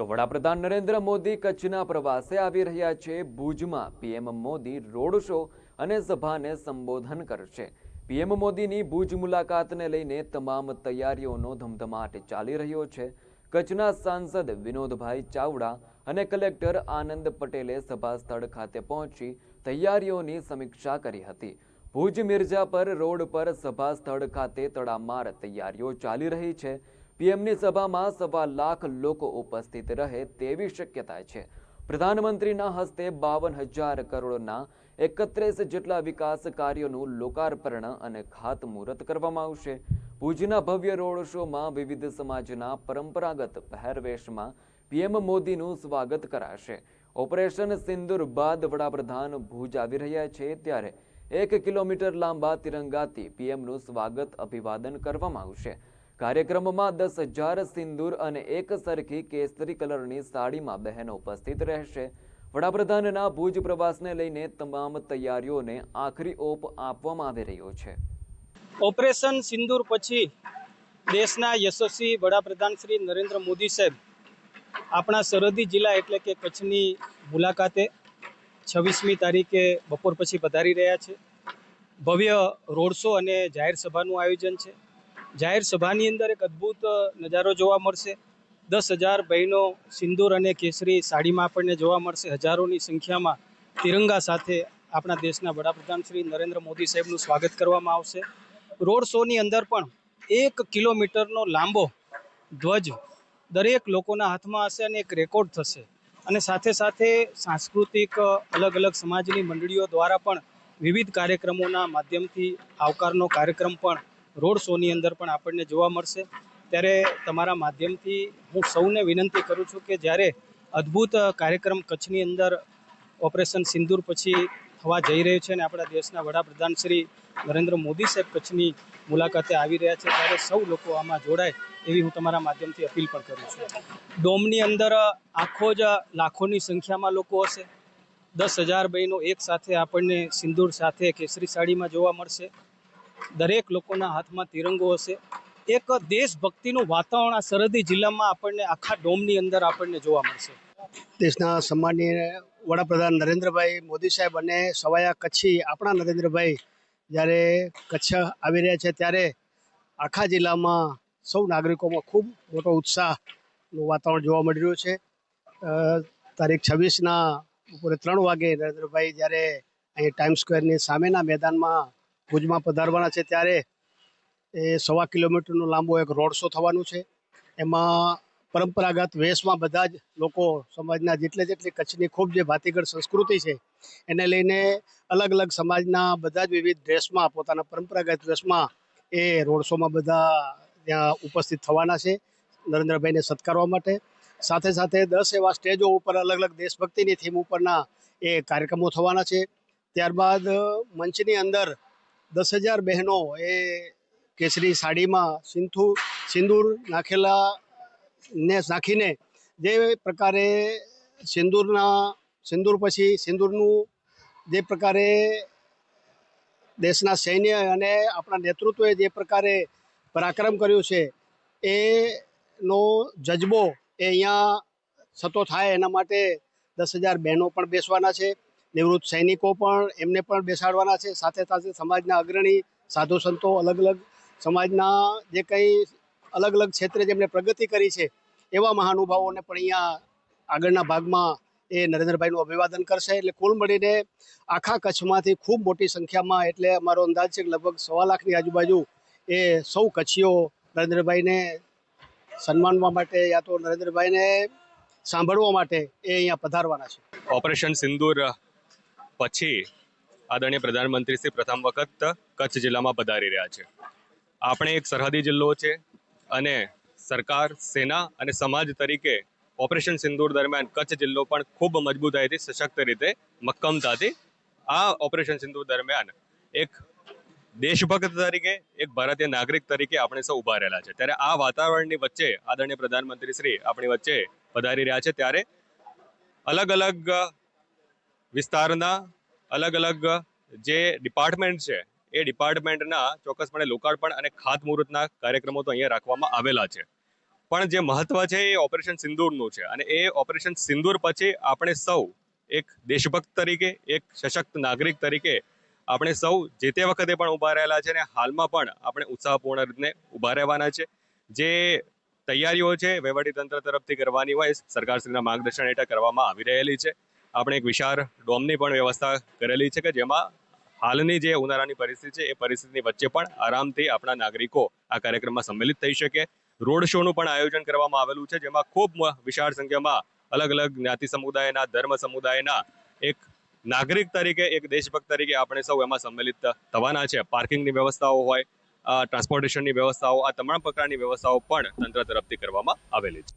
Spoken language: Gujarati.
તો વડાપ્રધાન નરેન્દ્ર મોદી કચ્છના પ્રવાસે આવી રહ્યા છે. ભુજમાં પીએમ મોદી રોડ શો અને સભાને સંબોધન કરશે. પીએમ મોદીની ભુજ મુલાકાતને લઈને તમામ તૈયારીઓનો ધમધમાટ ચાલી રહ્યો છે. કચ્છના સાંસદ વિનોદભાઈ ચાવડા અને કલેક્ટર આનંદ પટેલે સભા સ્થળ ખાતે પહોંચી તૈયારીઓની સમીક્ષા કરી હતી. ભુજ મિર્જાપર રોડ પર સભા સ્થળ ખાતે તડામાર તૈયારીઓ ચાલી રહી છે. પીએમની સભામાં સવા લાખ લોકો ઉપસ્થિત રહે તેવી શક્યતા છે. પ્રધાનમંત્રીના હસ્તે બાવન હજાર કરોડના એકત્રીસ જેટલા વિકાસ કાર્યોનું લોકાર્પણ અને ખાતમુહૂર્ત કરવામાં આવશે. ભુજના ભવ્ય રોડ શોમાં વિવિધ સમાજના પરંપરાગત પહેરવેશમાં પીએમ મોદીનું સ્વાગત કરાશે. ઓપરેશન સિંદુર બાદ વડાપ્રધાન ભુજ આવી રહ્યા છે ત્યારે એક કિલોમીટર લાંબા તિરંગાથી પીએમનું સ્વાગત અભિવાદન કરવામાં આવશે. કાર્યક્રમમાં દસ હજાર સિંદૂર અને એક સરખી કેસરી કલરની સાડીમાં બહેનો ઉપસ્થિત રહેશે. વડાપ્રધાનના ભુજ પ્રવાસને લઈને તમામ તૈયારીઓને આખરી ઓપ આપવામાં આવી રહ્યો છે. ઓપરેશન સિંદૂર પછી દેશના યશસ્વી વડાપ્રધાન શ્રી નરેન્દ્ર મોદી સાહેબ આપણા સરહદી જિલ્લા એટલે કે કચ્છની મુલાકાતે છવ્વીસમી તારીખે બપોર પછી પધારી રહ્યા છે. ભવ્ય રોડ શો અને જાહેર સભાનું આયોજન છે. જાહેર સભાની અંદર એક અદ્ભુત નજારો જોવા મળશે. દસ હજાર બહેનો સિંદૂર અને કેસરી સાડીમાં આપણને જોવા મળશે. હજારોની સંખ્યામાં તિરંગા સાથે આપણા દેશના વડાપ્રધાન શ્રી નરેન્દ્ર મોદી સાહેબનું સ્વાગત કરવામાં આવશે. રોડ શોની અંદર પણ એક કિલોમીટરનો લાંબો ધ્વજ દરેક લોકોના હાથમાં હશે અને એક રેકોર્ડ થશે. અને સાથે સાથે સાંસ્કૃતિક અલગ અલગ સમાજની મંડળીઓ દ્વારા પણ વિવિધ કાર્યક્રમોના માધ્યમથી આવકારનો કાર્યક્રમ પણ રોડ શોની અંદર પણ આપણને જોવા મળશે. ત્યારે તમારા માધ્યમથી હું સૌને વિનંતી કરું છું કે જ્યારે અદ્ભુત કાર્યક્રમ કચ્છની અંદર ઓપરેશન સિંદૂર પછી થવા જઈ રહ્યું છે અને આપણા દેશના વડાપ્રધાન શ્રી નરેન્દ્ર મોદી સાહેબ કચ્છની મુલાકાતે આવી રહ્યા છે, ત્યારે સૌ લોકો આમાં જોડાય એવી હું તમારા માધ્યમથી અપીલ પણ કરું છું. ડોમની અંદર આખો જ લાખોની સંખ્યામાં લોકો હશે. દસ હજાર બહેનો એક સાથે આપણને સિંદૂર સાથે કેસરી સાડીમાં જોવા મળશે. દરેક લોકોના હાથમાં તિરંગો હશે. એક દેશભક્તિનું વાતાવરણ આ સરહદી જિલ્લામાં આપણને આખા ડોમની અંદર આપણને જોવા મળશે. દેશના સન્માનીય વડાપ્રધાન નરેન્દ્રભાઈ મોદી સાહેબ અને સવાયા કચ્છી આપણા નરેન્દ્રભાઈ જ્યારે કચ્છ આવી રહ્યા છે ત્યારે આખા જિલ્લામાં સૌ નાગરિકોમાં ખૂબ મોટો ઉત્સાહનું વાતાવરણ જોવા મળી રહ્યું છે. તારીખ છવ્વીસના બપોરે ત્રણ વાગે નરેન્દ્રભાઈ જ્યારે અહીં ટાઈમ સ્ક્વેરની સામેના મેદાનમાં ભુજમાં પધારવાના છે ત્યારે એ સવા કિલોમીટરનો લાંબો એક રોડ શો થવાનું છે. એમાં પરંપરાગત વેશમાં બધા જ લોકો સમાજના જેટલે જેટલી કચ્છની ખૂબ જે ભાતીગળ સંસ્કૃતિ છે, એને લઈને અલગ અલગ સમાજના બધા જ વિવિધ ડ્રેસમાં પોતાના પરંપરાગત ડ્રેસમાં એ રોડ શોમાં બધા ત્યાં ઉપસ્થિત થવાના છે, નરેન્દ્રભાઈને સત્કારવા માટે. સાથે સાથે દસ એવા સ્ટેજો ઉપર અલગ અલગ દેશભક્તિની થીમ ઉપરના એ કાર્યક્રમો થવાના છે. ત્યારબાદ મંચની અંદર દસ હજાર બહેનો એ કેસરી સાડીમાં સિંથુ, સિંદૂર નાખેલા ને નાખીને જે પ્રકારે સિંદૂરના, સિંદૂર પછી સિંદૂરનું જે પ્રકારે દેશના સૈન્ય અને આપણા નેતૃત્વએ જે પ્રકારે પરાક્રમ કર્યું છે, એનો જજબો એ અહીંયા થતો થાય એના માટે દસ હજાર બહેનો પણ બેસવાના છે. નિવૃત્ત સૈનિકો પણ એમને પણ બેસાડવાના છે. સાથે સાથે સમાજના અગ્રણી, સાધુ સંતો અલગ અલગ સમાજના જે કંઈ અલગ અલગ ક્ષેત્રે જેમણે પ્રગતિ કરી છે, એવા મહાનુભાવોને પણ અહીંયા આગળના ભાગમાં એ નરેન્દ્રભાઈનું અભિવાદન કરશે. એટલે કુલ મળીને આખા કચ્છમાંથી ખૂબ મોટી સંખ્યામાં, એટલે અમારો અંદાજ છે કે લગભગ સવા લાખની આજુબાજુ એ સૌ કચ્છીઓ નરેન્દ્રભાઈને સન્માનવા માટે યા તો નરેન્દ્રભાઈને સાંભળવા માટે એ અહીંયા પધારવાના છે. ઓપરેશન સિંદૂર પછી આદરણીય પ્રધાનમંત્રી શ્રી પ્રથમ વખત કચ્છ જિલ્લામાં પધારી રહ્યા છે. આપણે એક સરહદી જિલ્લો છે અને સરકાર, સેના અને સમાજ તરીકે ઓપરેશન સિંદૂર દરમિયાન કચ્છ જિલ્લો પણ ખૂબ મજબૂતાઈથી, સશક્ત રીતે, મક્કમતાથી આ ઓપરેશન સિંદૂર દરમિયાન એક દેશભક્ત તરીકે, એક ભારતીય નાગરિક તરીકે આપણે સૌ ઊભા રહેલા છે. ત્યારે આ વાતાવરણની વચ્ચે આદરણીય પ્રધાનમંત્રી શ્રી આપણી વચ્ચે પધારી રહ્યા છે. ત્યારે અલગ અલગ વિસ્તારના અલગ અલગ જે ડિપાર્ટમેન્ટ છે, એ ડિપાર્ટમેન્ટના ચોક્કસપણે લોકાર્પણ અને ખાતમુહૂર્તના કાર્યક્રમો તો અહીંયા રાખવામાં આવેલા છે. પણ જે મહત્વ છે એ ઓપરેશન સિંદૂરનું છે અને એ ઓપરેશન સિંદૂર પછી આપણે સૌ એક દેશભક્ત તરીકે, એક સશક્ત નાગરિક તરીકે આપણે સૌ જે તે વખતે પણ ઊભા રહેલા છે અને હાલમાં પણ આપણે ઉત્સાહપૂર્ણ રીતે ઊભા રહેવાના છે. જે તૈયારીઓ છે, વહીવટીતંત્ર તરફથી કરવાની હોય, સરકારશ્રીના માર્ગદર્શન હેઠળ કરવામાં આવી રહેલી છે. આપણે એક વિશાળ ડોમની પણ વ્યવસ્થા કરેલી છે કે જેમાં હાલની જે ઉનાળાની પરિસ્થિતિ છે, એ પરિસ્થિતિની વચ્ચે પણ આરામથી આપણા નાગરિકો આ કાર્યક્રમમાં સંમેલિત થઈ શકે. રોડ શોનું પણ આયોજન કરવામાં આવેલું છે, જેમાં ખૂબ વિશાળ સંખ્યામાં અલગ અલગ જ્ઞાતિ સમુદાયના, ધર્મ સમુદાયના, એક નાગરિક તરીકે, એક દેશભક્ત તરીકે આપણે સૌ એમાં સંમેલિત થવાના છે. પાર્કિંગની વ્યવસ્થાઓ હોય ટ્રાન્સપોર્ટેશનની વ્યવસ્થાઓ, આ તમામ પ્રકારની વ્યવસ્થાઓ પણ તંત્ર તરફથી કરવામાં આવેલી છે.